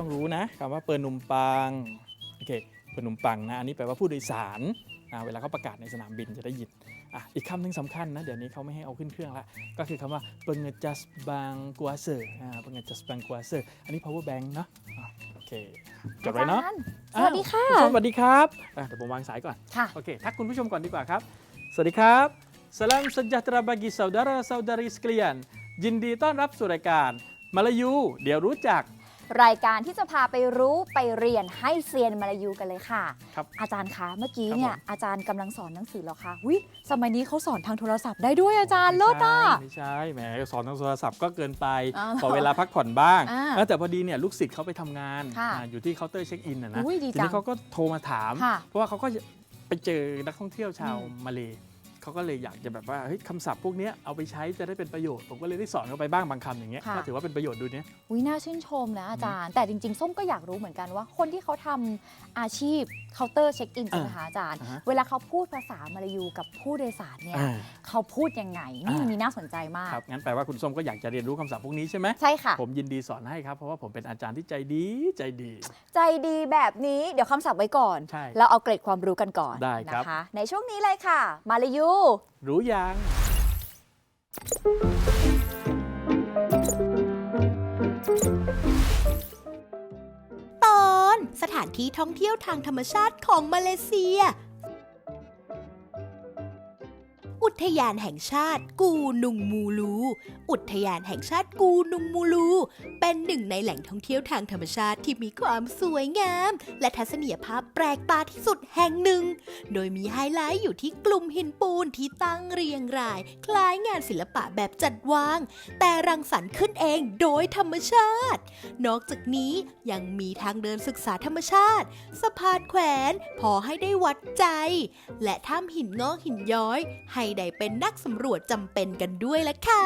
ต้องรู้นะคำว่าเปิดนุมปังโอเคเปิดนุมปังนะอันนี้แปลว่าผู้โดยสารอ่าเวลาเขาประกาศในสนามบินจะได้ยินอะอีกคำหนึ่งสำคัญนะเดี๋ยวนี้เขาไม่ให้เอาขึ้นเครื่องละก็คือคำว่า pengejas bang kuasa อ่า pengejas bang kuasa อันนี้ power bank เนอะอะโอเคจบเลยเนาะอจรย์สวัสดีค่ะอ้าวณผู้ชมสวัสดีครับอะเดี๋ยวผมวางสายก่อน ค่ะ โอเค ทักคุณผู้ชมก่อนดีกว่าครับ สวัสดีครับ Salam sejahtera bagi saudara-saudari sekalian ยินดีต้อนรับสู่รายการมาลายู เดี๋ยวรู้จัก รายการที่จะพาไปรู้ไปเรียนให้เซียนมาลายูกันเลยค่ะ ครับ อาจารย์คะเมื่อกี้ครับเนี่ยผม อาจารย์กำลังสอนหนังสือแล้วค่ะวิสมัยนี้เขาสอนทางโทรศัพท์ได้ด้วยอาจารย์เลิศอะ ไม่ใช่แหมสอนทางโทรศัพท์ก็เกินไปอ้าวขอเวลาพักผ่อนบ้างอ่าเออแต่พอดีเนี่ยลูกศิษย์เขาไปทำงานค่ะอ่าอยู่ที่เคาน์เตอร์เช็คอินนะนะอุ้ยดีทีจังนี้เขาก็โทรมาถาม ค่ะเพราะว่าเขาก็ไปเจอนักท่องเที่ยวชาวอืมมาเล เขาก็เลยอยากจะแบบว่าเฮ้ยคำศัพท์พวกเนี้ยเอาไปใช้จะได้เป็นประโยชน์ ผมก็เลยได้สอนเขาไปบ้างบางคำอย่างเงี้ยค่ะ ก็ถือว่าเป็นประโยชน์ดูเนี่ยวิน่าชื่นชมนะอาจารย์ แต่จริง ๆ ส้มก็อยากรู้เหมือนกันว่า คนที่เขาทำอาชีพเคาน์เตอร์เช็คอินใช่ไหมคะอาจารย์ อ่าฮะ เวลาเขาพูดภาษามาลายูกับผู้โดยสารเนี่ยอ่า เขาพูดยังไงนี่อ่ามีน่าสนใจมาก ครับงั้นแปลว่าคุณส้มก็อยากจะเรียนรู้คำศัพท์พวกนี้ใช่ไหมใช่ค่ะ ผมยินดีสอนให้ครับเพราะว่าผมเป็นอาจารย์ที่ใจดีใจดี ใจดีแบบนี้เดี๋ยวคำศัพท์ไว้ก่อน ใช่เราเอาเกร็ดความรู้กันก่อนได้ครับ นะคะ ในช่วงนี้เลยค่ะ มาลายูรู้ยัง ตอนสถานที่ท่องเที่ยวทางธรรมชาติของมาเลเซีย อุทยานแห่งชาติกูนุงมูลู อุทยานแห่งชาติกูนุงมูลู เป็นหนึ่งในแหล่งท่องเที่ยวทางธรรมชาติที่มีความสวยงาม และทัศนียภาพแปลกตาที่สุดแห่งหนึ่ง โดยมีไฮไลท์อยู่ที่กลุ่มหินปูนที่ตั้งเรียงราย คล้ายงานศิลปะแบบจัดวาง แต่รังสรรค์ขึ้นเองโดยธรรมชาติ นอกจากนี้ยังมีทางเดินศึกษาธรรมชาติ สะพานแขวนพอให้ได้วัดใจ และถ้ำหินงอกหินย้อยใหได้เป็นนักสำรวจจำเป็นกันด้วยละค่ะ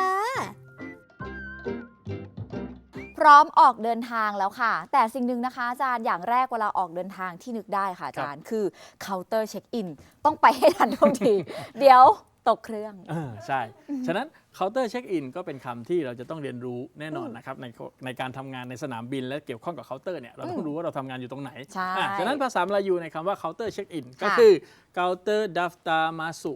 พร้อมออกเดินทางแล้วค่ะ แต่สิ่งหนึ่งนะคะอาจารย์อย่างแรกเวลาออกเดินทางที่นึกได้ค่ะอาจารย์ คือเคาน์เตอร์เช็คอินต้องไปให้ทันทุกที เดี๋ยวตกเครื่องเออใช่ ฉะนั้นเคาน์เตอร์เช็คอินก็เป็นคำที่เราจะต้องเรียนรู้แน่นอนนะครับในในการทำงานในสนามบินและเกี่ยวข้องกับเคาน์เตอร์เนี่ยเราต้องรู้ว่าเราทำงานอยู่ตรงไหนใช่อะฉะนั้นภาษามลายูในคำว่าเคาน์เตอร์เช็คอินก็ค่ะคือเคาน์เตอร์ดัฟตามาสุ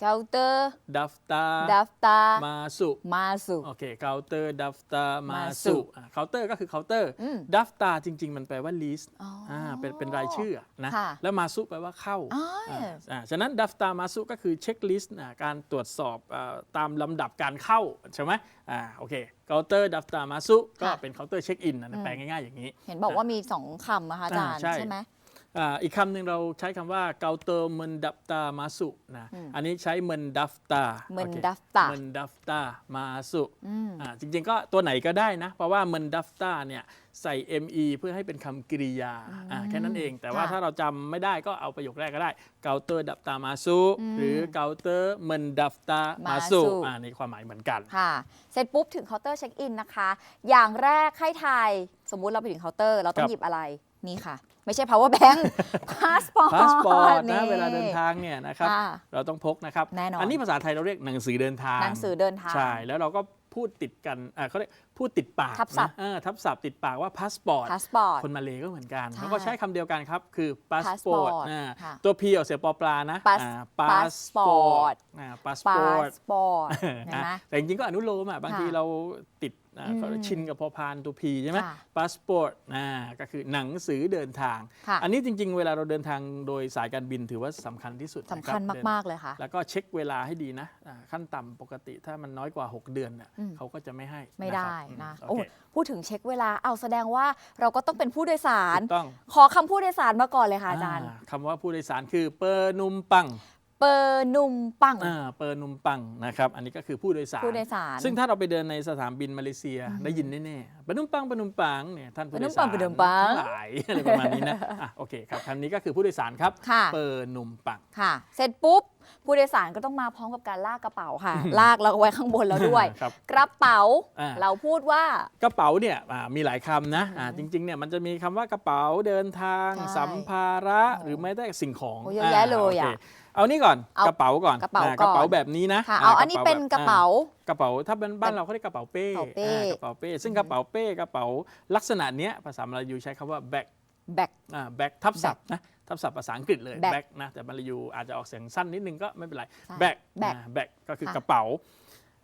เคาน์เตอร์ดัฟตาดัฟตามาสุมาสุโอเคเคาน์เตอร์ดัฟตามามาสุสุเคาน์เตอร์ก็คือเคาน์เตอร์อืมดัฟตาจริง ๆ มันแปลว่าลิสต์อ๋ออ่เป็นเป็นรายชื่ออะนะค่ะแล้วมาสุแปลว่าเข้าอ๋ออ่าอ่าฉะนั้นดัฟตามาสุก็คือเช็คลิสต์การตรวจสอบอ่าตามลำดับการเข้า ใช่ไหมอ่าโอเคเคาน์เตอร์ดัฟตามาสุก็ค่ะ เป็นเคาน์เตอร์เช็คอินนะอืมแปลง่าย ๆ อย่างนี้ เห็นบอกว่ามีสองคำนะคะอาจารย์อ่าใช่ใช่ไหม อ่าอีกคำหนึ่งเราใช้คำว่าเกาเตอร์เมนดัฟตามาสุนะอืมอันนี้ใช้เมนดัฟตาเมนโอคดัฟตาเมนดัฟตามาสุอืมอ่าจริงๆก็ตัวไหนก็ได้นะ เพราะว่าเมนดัฟตาเนี่ยใส่ me เพื่อให้เป็นคำกริยาอ่าแค่นั้นเอง แต่ว่าค่ะถ้าเราจำไม่ได้ก็เอาประโยคแรกก็ได้ เกาเตอร์ดัฟตามาสุอืมหรือเกาเตอร์เมนดัฟตามามาสุสุอ่าในความหมายเหมือนกันค่ะเสร็จปุ๊บถึงเคาน์เตอร์เช็คอินนะคะ อย่างแรกให้ทายสมมุติเราไปถึงเคาน์เตอร์เราต้อครังบหยิบอะไรนี่ค่ะ ไม่ใช่ power bank พาสปอร์ตพาสปอร์ตนะเวลาเดินทางเนี่ยนะครับค่ะเราต้องพกนะครับแน่นอนนนี้ภาษาไทยเราเรียกหนังสือเดินทางหนังสือเดินทางใช่แล้วเราก็พูดติดกันอ่าเขาเรียกพูดติดปากทับศัพท์นะเออทับศัพท์ติดปากว่าพาสปอร์ตพาสปอร์ตคนมาเลยก็เหมือนกันใช่เขาก็ใช้คำเดียวกันครับ คือพาสปอ passport ร์ตค่ะตัว P ออกเสียงปอปลานะ Pas- พาสปอร์ต passport พาสพาปอร์ตสปอร์ตเห็นไหมแต่จริงๆก็อนุโลมอะบางทีค่ะเราติด อ่าอืมเขาชินกับพอพานตัว P ใช่ไหมค่ะพาสปอร์ตอ่าก็คือหนังสือเดินทาง ค่ะ อันนี้จริง ๆ เวลาเราเดินทางโดยสายการบินถือว่าสำคัญที่สุดสำคัญนะครับมาก ๆ เลยค่ะ แล้วก็เช็คเวลาให้ดีนะอ่าขั้นต่ำปกติถ้ามันน้อยกว่า 6 เดือนน่ะอืม เขาก็จะไม่ให้ไม่นะได้ครับนะอืมโอ้โอเคพูดถึงเช็คเวลาเอาแสดงว่าเราก็ต้องเป็นผู้โดยสาร ถูกต้องขอคำผู้โดยสารมาก่อนเลยค่ะอาจารย์อ่าคำว่าผู้โดยสารคือเปอร์นุมปัง เเปอร์นุมปัง อ่าเปอร์นุมปังนะครับ อันนี้ก็คือผู้โดยสาร ผู้โดยสาร ซึ่งถ้าเราไปเดินในสนามบินมาเลเซียได้ยินแน่ๆปะนุมปังปะนุมปังเนี่ยท่านผู้โดยสารปะนุมปังปะนุมปัง ทั้งหลายอะไรประมาณนี้นะอะโอเคครับคำนี้ก็คือผู้โดยสารครับ ค่ะ เปอร์นุมปัง ค่ะ เสร็จปุ๊บ ผู้โดยสารก็ต้องมาพร้อมกับการลากกระเป๋าค่ะ ลากแล้วก็ไว้ข้างบนแล้วด้วย ครับกระเป๋า อ่า เราพูดว่า กระเป๋าเนี่ยอ่ามีหลายคำนะอ่าจริงๆเนี่ยมันจะมีคำว่ากระเป๋าเดินทาง ใช่สัมภาระ หรือแม้แต่สิ่งของโอ้เยอะแยะเลยอะโค เอานี่ก่อนเอากระเป๋าก่อนกระเป๋าอ่ก่อน กระเป๋าแบบนี้นะค่ะเอาอันนี้เป็นกระเป๋า กระเป๋าถ้าเป็นบ้านเราเขาเรียกกระเป๋าเป้กระเป๋าเป้ อ่ากระเป๋าเป้ ซึ่งกระเป๋าเป้กระเป๋าลักษณะเนี้ยภาษามลายูใช้คำว่าแบก แบก อ่าแบกทับศัพท์นะทับศัพท์ภาษาอังกฤษเลย Bag แบกนะแต่มลายูอาจจะออกเสียงสั้นนิดนึงก็ไม่เป็นไรใช่แบก Bag แบกก็คือค่ะ กระเป๋า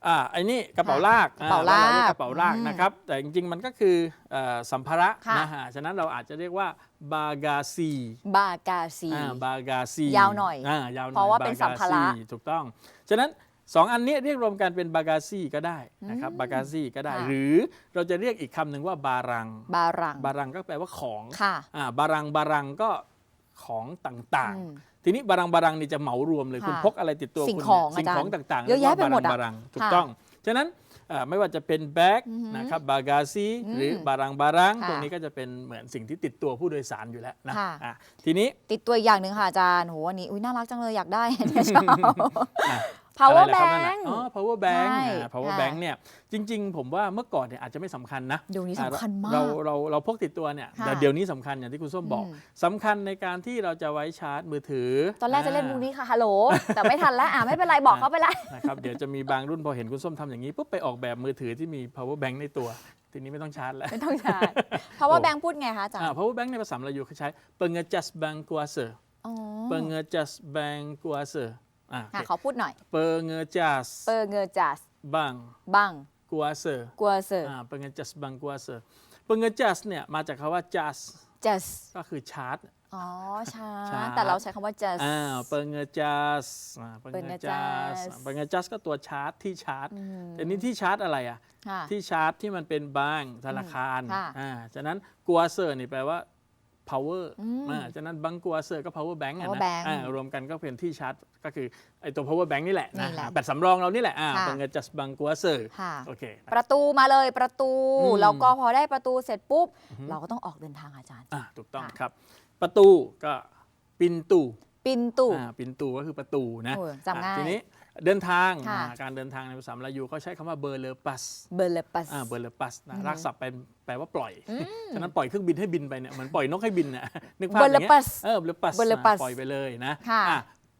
อ่าไอ้นี่กระเป๋าลากกระเป๋าอ่บ้นลากเรียกกระเป๋าลากอืมนะครับ แต่จริงๆมันก็คือเอ่อสัมภาระค่ะนะฮะฉะนั้นเราอาจจะเรียกว่าบากาซีบากาซีอ่าบากาซียาวหน่อยยาวหน่อยเพราะว่าเป็นสัมภาระบกซีถูกต้อง ฉะนั้นสองอันนี้เรียกรวมกันเป็นบากาซีก็ได้นะครับบากาซีก็ได้ค่ะหรือเราจะเรียกอีกคำหนึ่งว่าบารัง บารัง บารังก็แปลว่าของค่ะอ่าบารังบารังก็ ของต่างอืมๆทีนี้บารังบารังนี่จะเหมารวมเลยค่ะคุณพกอะไรติดตัวสิ่งคุณของเนี่ยสิ่งอาจารย์ของต่างๆเยอะแยะไปหมดอะบารังบารังถูกค่ะต้อง ฉะนั้นเอ่อไม่ว่าจะเป็นแบ็กอือหือนะครับบากาซีอืมหรือบารังบารังค่ะพวกนี้ก็จะเป็นเหมือนสิ่งที่ติดตัวผู้โดยสารอยู่แล้วนะค่ะอะทีนี้ติดตัวอีกอย่างหนึ่งค่ะอาจารย์โหอันนี้อุ้ยน่ารักจังเลยอยากได้เนี่ยชอบอะ power อะไรล่ะครับนั่นน่ะ bank อ๋อ power bank ใช่อ่า power ค่ะ bank เนี่ยจริง ๆ ผมว่าเมื่อก่อนเนี่ยอาจจะไม่สำคัญนะ เดี๋ยวนี้สำคัญมากเราเราเราพกติดตัวเนี่ยค่ะแต่เดี๋ยวนี้สำคัญอย่างที่คุณส้มบอกอืม สำคัญในการที่เราจะไว้ชาร์จมือถือตอนแรกจะเล่นมุกอ่านี้ค่ะฮัลโหล แต่ไม่ทันแล้วอะไม่เป็นไรบอกเขาไปละ นะครับเดี๋ยวจะมีบางรุ่นพอเห็นคุณส้มทำอย่างนี้ปุ๊บไปออกแบบมือถือที่มี power bank ในตัว ทีนี้ไม่ต้องชาร์จแล้ว ไม่ต้องใช้ power bank พูดไงคะอาจารอ่า ย์ power bank ในภาษามลายูเขาใช้ pengejas bang kuasa อ๋อ pengejas bang kuasa อ่าค่ะขอพูดหน่อย pengejas เปอร์เงอจัส bang บัง kuasa กัวเซอร์ อ่า pengejas bang kuasa pengejas เนี่ยมาจากคำว่า jas จัส ก็คือชาร์จ อ๋อชาชาร์จแต่เราใช้คำว่า just อ่า pengejas อ่า pengejas pengejas pengejas ก็ตัวชาร์จที่ชาร์จอืมแต่นี้ที่ชาร์จอะไรอะ ค่ะ ที่ชาร์จที่มันเป็นบางธนาคารค่ะ อ่า ฉะนั้นกัวเซอร์นี่แปลว่า power อืมอ่าฉะนั้นบังกัวเซอร์ก็ power bank อะ power นะ bank อ่ารวมกันก็เป็นที่ชาร์จ ก็คือไอ้ตัว power bank นี่แหละนะนี่แหละแบตสำรองเรานี่แหละอ่าค่ะ เป็นเงินจัสบังกัวเซอร์ค่ะ โอเค ประตูมาเลยประตู อืมแล้วก็พอได้ประตูเสร็จปุ๊บเราก็ต้องออกเดินทางอาจารย์ อ่าถูกต้องค่ะ ครับ ประตูก็ปินตูปินตูอ่าปินตูก็คือประตูนะโอ้ยจำง่ายอ่ทีนี้ เดินทางค่ะ อ่าการเดินทางในภาษามลายูเขาใช้คำว่าเบอร์เลปัสเบอร์เลปัส อ่าเบอร์เลปัสนะอืมรากศัพท์เป็นแปลว่าปล่อยอืมฉะนั้นปล่อยเครื่องบินให้บินไปเนี่ยเหมือนปล่อยนกให้บินน่ะ นึกภาพอย่างเงี้ย Berlepas เออเบลปัส Berlepas ปล่อยไปเลยนะค่ะอ่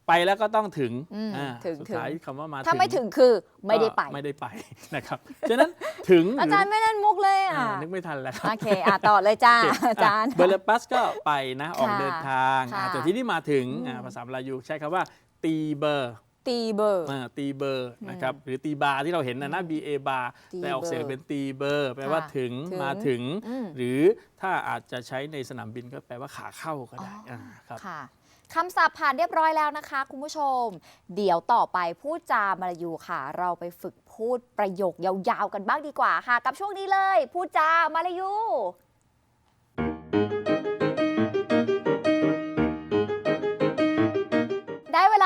ไปแล้วก็ต้องถึงอืมอ่าถึงสุดถึง ท้ายคำว่ามาถ้าไม่ถึงคือไม่ได้ไป ก็ไม่ได้ไป นะครับ ฉะนั้นถึงอาจารย์ไม่เล่นมุกเลยหรืออะอ่านึกไม่ทันแล้วครับ โอเคอะต่อเลยจ้าอาจารย์ เบอร์เลปัสก็ไปนะ ออกค่ะเดินทางอ่าค่ะแต่ที่นี่มาถึงอืมอ่าภาษาลายูใช้คำว่าตีเบอร์ ตีเบอร์ อ่าตีเบอร์นะครับหรือตีบาร์ที่เราเห็นนะนะ B A บาร์ตีแต่ออกเสียงเบอร์เป็นตีเบอร์ แปลว่าค่ะถึงถึงมาถึง อืม หรือถ้าอาจจะใช้ในสนามบินก็แปลว่าขาเข้าก็ได้อ๋ออ่าครับ ค่ะคำศัพท์ผ่านเรียบร้อยแล้วนะคะ คุณผู้ชม เดี๋ยวต่อไปพูดจามาลายูค่ะ เราไปฝึกพูดประโยคยาวๆกันบ้างดีกว่าค่ะ กับช่วงนี้เลย พูดจามาลายู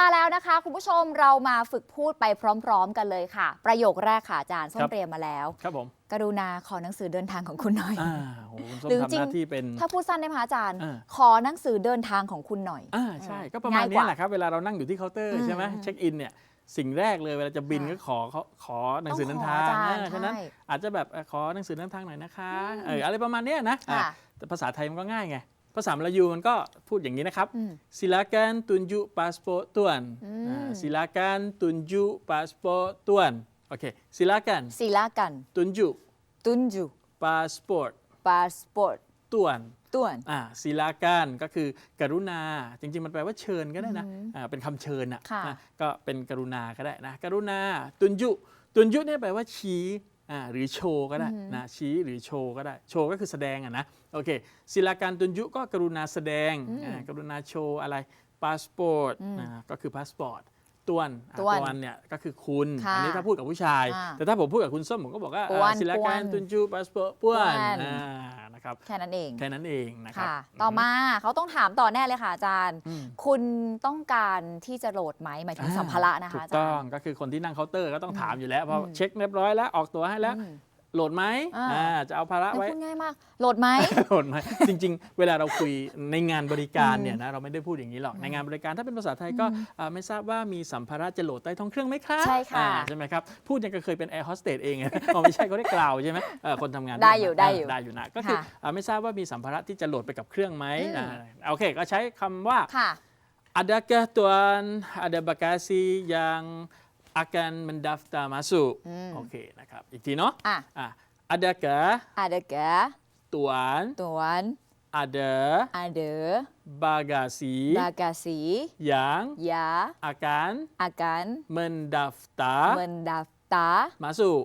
ได้เวลาแล้วนะคะ คุณผู้ชมเรามาฝึกพูดไปพร้อม ๆ กันเลยค่ะ ประโยคแรกค่ะอาจารย์ส้มครับ เตรียมมาแล้ว ครับผมกรุณาขอหนังสือเดินทางของคุณหน่อย อ่าโหคุณส้มหรือทำจริหง น้าที่เป็น ถ้าพูดสั้นได้ไหมคะอาจารย์ อ่า ขอหนังสือเดินทางของคุณหน่อย อ่าใช่ก็ประมาณง่ายกนี้ว่าแหละครับเวลาเรานั่งอยู่ที่เคาน์เตอร์อืมใช่ไหมอืมเช็คอินเนี่ยสิ่งแรกเลยเวลาจะบินค่ะก็ขอเขาขอหนังสือเดินทางต้องขออาจารย์อ่าฉะนั้นใช่อาจจะแบบเอ่อขอหนังสือเดินทางหน่อยนะคะเอออะไรประมาณเนี้ยนะอ่าค่ะแต่ภาษาไทยมันก็ง่ายไง ภาษามลายูมันก็พูดอย่างนี้นะครับอืม silakan tunjuk paspor tuan อืมอ่า silakan tunjuk paspor tuan โอเค silakan ศิลากัน tunjuk ตุนจู paspor พาสปอร์ต tuan ต่วนอ่าศิลาการก็คือกรุณา จริง ๆ มันแปลว่าเชิญก็ได้นะอือหืออ่อ่าเป็นคำเชิญอะค่ะอะก็เป็นกรุณาก็ได้นะ กรุณา ตุนยุ ตุนยุเนี่ยแปลว่าชี้ อ่าหรือโชว์ก็ได้นะชี้หรือโชว์ก็ได้ โชว์ก็คือแสดงอะนะโอเคศิลาการตุนยุก็กรุณาแสดงอ่ากรุณาโชว์อะไรพาสปอร์ตอ่าก็คือพาสปอร์ตตวนอ่าต้วนตวนเนี่ยก็คือคุณค่ะอันนี้ถ้าพูดกับผู้ชายอ่าแต่ถ้าผมพูดกับคุณส้มผมก็บอกว่าป้วนศิลาการป้วนตุนยุพาสปอร์ตป้วนป้ว นอ่านะครับแค่นั้นเองแค่นั้นเองนะครับค่ะ ต่อมาเขาต้องถามต่อแน่เลยค่ะอาจารย์ อืม คุณต้องการที่จะโหลดไหมหมายถึงสัมภาระนะคะถูอากจารต้องย์ก็คือคนที่นั่งเคาน์เตอร์ก็ต้องถามอยู่แล้วเพราะอืมเช็คเรียบร้อยแล้วออกตัวให้แล้ว อืม โหลดไหมอ่าอ่าจะเอาภาระเอ้ยไว้พูดง่ายมาก โหลดไหมโหลดไหมจริง ๆ เวลาเราคุยในงานบริการอืมเนี่ยนะเราไม่ได้พูดอย่างนี้หรอกอืมในงานบริการถ้าเป็นภาษาไทยก็อืมอ่าไม่ทราบว่ามีสัมภาระจะโหลดใต้ท้องเครื่องไหมคะใช่ค่ะอ่าใช่ไหมครับพูดยังก็เคยเป็นแอร์โฮสเตสเองอ๋อไม่ใช่เขาได้กล่าวใช่ไหมเออคนทำงานได้อยู่ได้อยู่ได้อยู่นะก็คือค่ะอ่าไม่ทราบว่ามีสัมภาระที่จะโหลดไปกับเครื่องไหมอืมอ่าโอเคก็ใช้คำว่าค่ะ Adakah tuan ada bagasi yang akan mendaftar masuk? อืมโอเคนะครับอีกทีเนาะอะอะ Adakah อาเดกะ tuan ตวน ada อาเด bagasi บากาสี yang ยา akan อาการ mendaftar เมนดัฟตา masuk?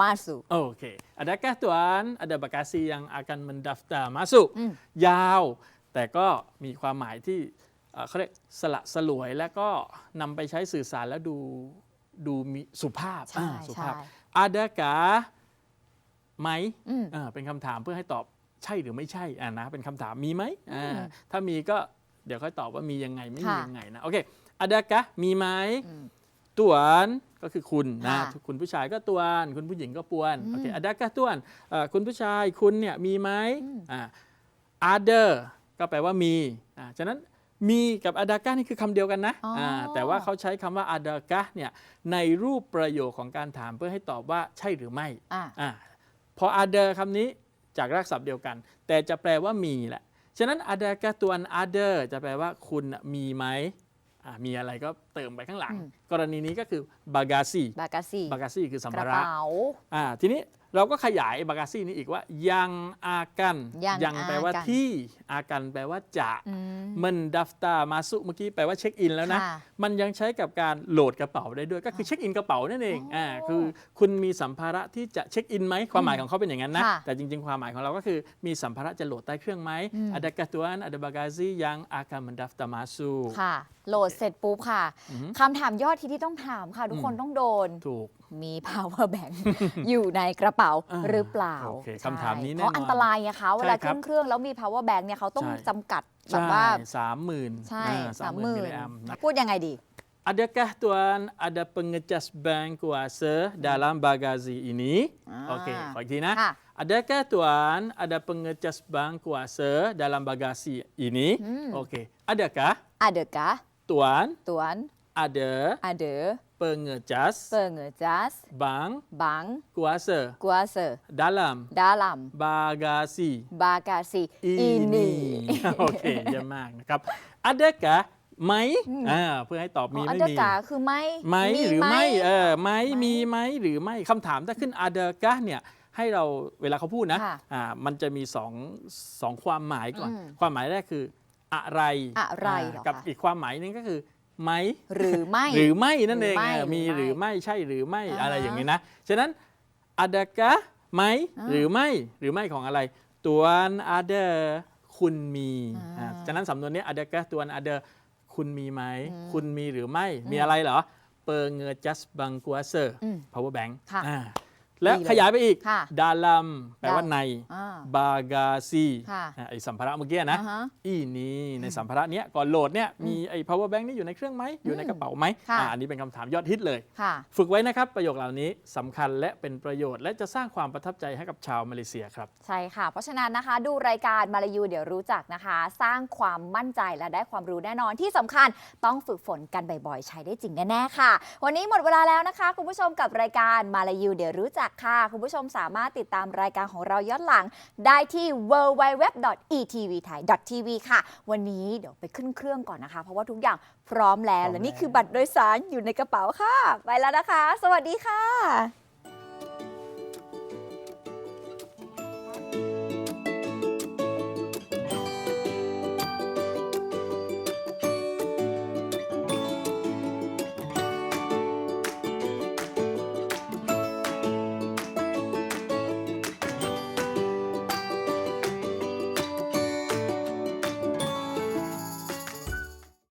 มาสุ Oke. Adakah tuan ada bagasi yang akan mendaftar masuk? อืมยาว แต่ก็มีความหมายที่เอ่อเขาเรียกสละสลวยแล้วก็นำไปใช้สื่อสารแล้วดู ดูมีสุภาพใช่อ่าสุภาพใช่ อาดากาไหมอืม อ่าเป็นคำถามเพื่อให้ตอบใช่หรือไม่ใช่อ่านะเป็นคำถามมีไหมอ่าอืมถ้ามีก็เดี๋ยวค่อยตอบว่ามียังไงไม่มีค่ะ ยังไงนะโอเคอาดากะมีไหม อืม ตวนก็คือคุณนะค่ะคุณผู้ชายก็ตวน คุณผู้หญิงก็ปวนอืมโอเคอาดากะตวนเอ่อคุณผู้ชายคุณเนี่ยมีไหมอืม อ่า other ก็แปลว่ามีอ่าฉะนั้น มีกับ adakah นี่คือคำเดียวกันนะอ๋ออ่าแต่ว่าเขาใช้คำว่า adakah เนี่ยในรูปประโยคของการถามเพื่อให้ตอบว่าใช่หรือไม่อะอ่าพอ other คำนี้จากรากศัพท์เดียวกัน แต่จะแปลว่ามีแหละ ฉะนั้น adakah ตัว other จะแปลว่าคุณน่ะมีไหมอ่ามีอะไรก็เติมไปข้างหลังอืมกรณีนี้ก็คือ bagasi บากาสี bagasi คือสัมกระภาระ เป๋า อ่าทีนี้ เราก็ขยายบากาซี่นี้อีกว่า ยังอากันยังแปลว่าอากันที่อากันแปลว่าจะอืมมันดัฟตามาสุเมื่อกี้แปลว่าเช็คอินแล้วนะ ค่ะมันยังใช้กับการโหลดกระเป๋าได้ด้วยก็คือเช็คอินกระเป๋านั่นเองอ๋ออ่อ่าคือคุณมีสัมภาระที่จะเช็คอินไหมความหมายของเขาเป็นอย่างนั้นนะ ค่ะแต่จริงๆ ความหมายของเราก็คือมีสัมภาระจะโหลดใต้เครื่องไหมอืม ada katuan ada bagasi yang akan mendaftar masuk ค่ะ โหลดเสร็จปุ๊บค่ะอือฮึคำถามยอดที่ที่ต้องถามค่ะ ทุกคนต้องโดน ถูก มี power bank อยู่ในกระเป๋าอ่าหรือเปล่าโอเคใช่คำถามนี้แน่เพราะนอนอันตรายไงคะเวลาใช่ครับขึ้นเครื่องแล้วมี power bank เนี่ยเขาต้องใช่จำกัดแบใช่บว่าสามหมื่นใช่อ่สามหมื่นมิลลิแอมนะพูดยังไงดี Adakah tuan ada pengecas bank kuasa dalam bagasi ini? Ah. Okey, ขออีกทีนะค่ะ Adakah tuan ada pengecas bank kuasa dalam bagasi ini? Hmm. Okey. Adakah อาเดกะ tuan ตวน ada อาเด pengecas เปิงเอจัส bank บัง kuasa กัวเซอ dalam ดาลัม bagasi บากาซีอี ini นี่โอเคเยี่ยมมากนะครับ Adakah ไหมอืมอ่าเพื่อให้ตอบมีอาไม่เดมีกะคือไม่ไหมหรือไม่เออไหมไหมมีไหมหรือไม่คำถามถ้าขึ้นอาเดกะเนี่ยให้เราเวลาเขาพูดนะค่ะอ่ามันจะมีสองสองความหมายก่อนอืมความหมายแรกคืออะไรอะไรเหรอกับคะอีกความหมายหนึงก็คือ ไหมหรือไม่ หรือไม่นั่นเองหรือไม่เออมีหหรืรืออไม่ไม่ใช่หรือไม่อ่าอะไรอย่างนี้นะ ฉะนั้นอาดกะไหมอ่าหรือไม่หรือไม่ของอะไร ตัวนอาเดคุณมีอ่าอ่าฉะนั้นสำนวนนี้อาดกะตัวนอาเดคุณมีไหม อืมคุณมีหรือไม่อืมมีอะไรเหรอ เปอร์เงอจัสบังกัวเซอร์ อืม power bank ค่ะ อ่า และดีเลยขยายไปอีก ค่ะดาลัม แปลว่าดาใน อ่าบากาซีค่ะอ่าไอสัมภาระเมื่อกี้นะอ่าฮะอีนี้ในสัมภาระเนี้ยก่อนโหลดเนี่ยมีไอ้ power bank นี่อยู่ในเครื่องไหมอยู่ในกระเป๋าไหมค่ะ อ่าอันนี้เป็นคำถามยอดฮิตเลย ค่ะ ฝึกไว้นะครับประโยคเหล่านี้สำคัญและเป็นประโยชน์ และจะสร้างความประทับใจให้กับชาวมาเลเซียครับ ใช่ค่ะ เพราะฉะนั้นนะคะ ดูรายการมาลายูเดี๋ยวรู้จักนะคะ สร้างความมั่นใจและได้ความรู้แน่นอนที่สำคัญต้องฝึกฝนกันบ่อยๆ ใช้ได้จริงแน่ๆค่ะ วันนี้หมดเวลาแล้วนะคะ คุณผู้ชมกับรายการมาลายูเดี๋ยวรู้จักค่ะ คุณผู้ชมสามารถติดตามรายการของเราย้อนหลัง ได้ที่ www.etvthai.tv ค่ะ วันนี้เดี๋ยวไปขึ้นเครื่องก่อนนะคะ เพราะว่าทุกอย่างพร้อมแล้ว และนี่คือบัตรโดยสารอยู่ในกระเป๋าค่ะ ไปแล้วนะคะ สวัสดีค่ะ